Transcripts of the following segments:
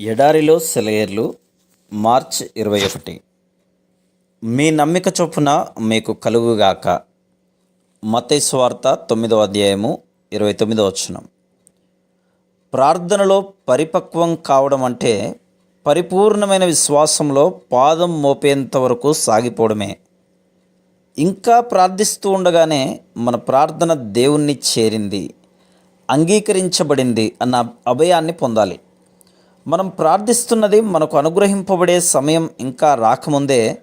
ఎడారిలో సెలయేర్లు మార్చ్ ఇరవై ఒకటి. మీ నమ్మిక చొప్పున మీకు కలుగుగాక. మతైస్వార్త తొమ్మిదో తొమ్మిదవ అధ్యాయము ఇరవై తొమ్మిదవ వచనం. ప్రార్థనలో పరిపక్వం కావడం అంటే పరిపూర్ణమైన విశ్వాసంలో పాదం మోపేంత వరకు సాగిపోవడమే. ఇంకా ప్రార్థిస్తూ ఉండగానే మన ప్రార్థన దేవుణ్ణి చేరింది అంగీకరించబడింది అన్న అభయాన్ని పొందాలి. మనం ప్రార్థిస్తున్నది మనకు అనుగ్రహింపబడే సమయం ఇంకా రాకముందే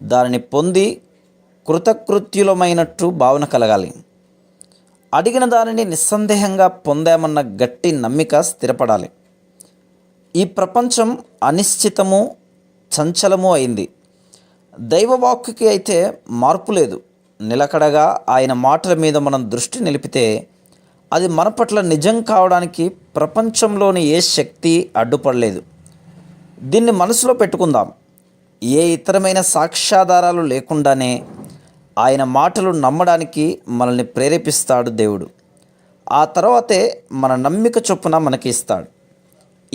దానిని పొంది కృతకృత్యులమైనట్టు భావన కలగాలి. అడిగిన దానిని నిస్సందేహంగా పొందామన్న గట్టి నమ్మిక స్థిరపడాలి. ఈ ప్రపంచం అనిశ్చితము చంచలము అయింది. దైవవాక్కుకి అయితే మార్పు లేదు. నిలకడగా ఆయన మాటల మీద మనం దృష్టి నిలిపితే అది మన పట్ల నిజం కావడానికి ప్రపంచంలోని ఏ శక్తి అడ్డుపడలేదు. దీన్ని మనసులో పెట్టుకుందాం. ఏ ఇతరమైన సాక్ష్యాధారాలు లేకుండానే ఆయన మాటలు నమ్మడానికి మనల్ని ప్రేరేపిస్తాడు దేవుడు. ఆ తర్వాతే మన నమ్మిక చొప్పున మనకి ఇస్తాడు.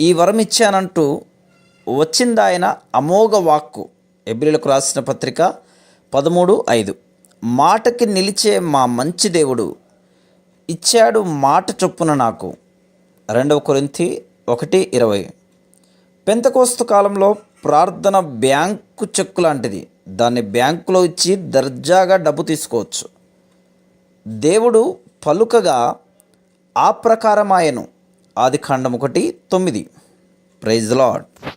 ఈ వరం ఇచ్చానంటూ వచ్చింది ఆయన అమోఘ వాక్కు ఎబ్రిలకు రాసిన పత్రిక పదమూడు ఐదు. మాటకి నిలిచే మా మంచి దేవుడు ఇచ్చాడు మాట చొప్పున నాకు. రెండవ కొరింతి ఒకటి ఇరవై. పెంతకోస్తు కాలంలో ప్రార్థన బ్యాంకు చెక్కు లాంటిది. దాన్ని బ్యాంకులో ఇచ్చి దర్జాగా డబ్బు తీసుకోవచ్చు. దేవుడు పలుకగా ఆ ప్రకారం ఆయను ఆది ఖండం ఒకటి తొమ్మిది. Praise lord